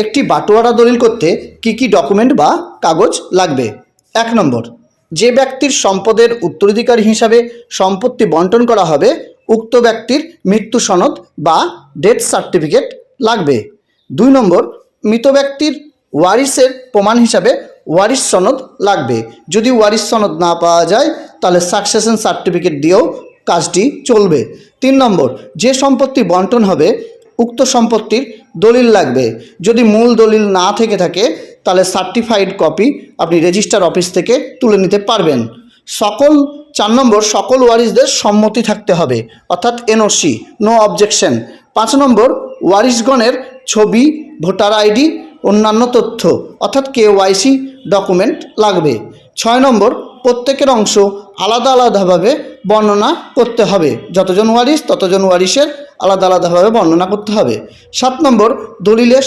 একটি বাটোয়ারা দলিল করতে কি কি ডকুমেন্ট বা কাগজ লাগবে? এক নম্বর, যে ব্যক্তির সম্পদের উত্তরাধিকারী হিসাবে সম্পত্তি বন্টন করা হবে, উক্ত ব্যক্তির মৃত্যু সনদ বা ডেথ সার্টিফিকেট লাগবে। দুই নম্বর, মৃত ব্যক্তির ওয়ারিসের প্রমাণ হিসাবে ওয়ারিস সনদ লাগবে। যদি ওয়ারিস সনদ না পাওয়া যায়, তাহলে সাকসেশন সার্টিফিকেট দিয়েও কাজটি চলবে। তিন নম্বর, যে সম্পত্তি বন্টন হবে উক্ত সম্পত্তির দলিল লাগবে। যদি মূল দলিল না থেকে থাকে, তাহলে সার্টিফাইড কপি আপনি রেজিস্টার অফিস থেকে তুলে নিতে পারবেন। সকল, চার নম্বর, সকল ওয়ারিসদের সম্মতি থাকতে হবে। অর্থাৎ এনওসি নো অবজেকশন পাঁচ নম্বর ওয়ারিসগণের ছবি, ভোটার আইডি, অন্যান্য তথ্য, অর্থাৎ কেওয়াইসি ডকুমেন্ট লাগবে। ছয় নম্বর প্রত্যেকের অংশ আলাদা আলাদাভাবে বর্ণনা করতে হবে। যতজন ওয়ারিস ততজন ওয়ারিসের আলাদা আলাদাভাবে বর্ণনা করতে হবে। সাত নম্বর, দলিলের